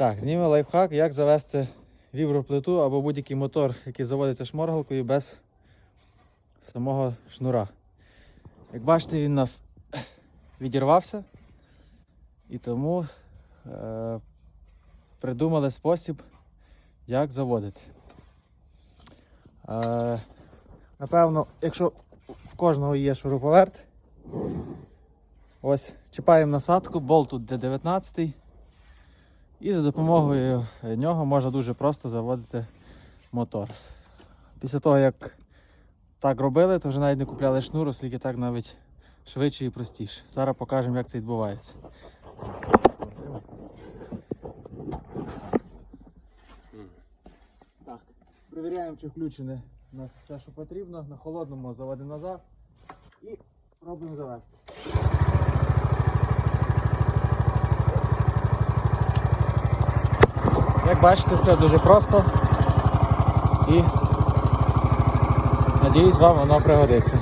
Так, знімемо лайфхак, як завести віброплиту або будь-який мотор, який заводиться шморгалкою без самого шнура. Як бачите, він у нас відірвався і тому е, придумали спосіб, як заводити. Е, напевно, якщо в кожного є шуруповерт, ось чіпаємо насадку, болт тут D19. І за допомогою нього можна дуже просто заводити мотор. Після того, як так робили, то вже навіть не купляли шнур, оскільки так навіть швидше і простіше. Зараз покажемо, як це відбувається. Так, перевіряємо, чи включене у нас все, що потрібно. На холодному заводимо назад і пробуємо завести. Як бачите, все дуже просто і надіюсь вам воно пригодиться.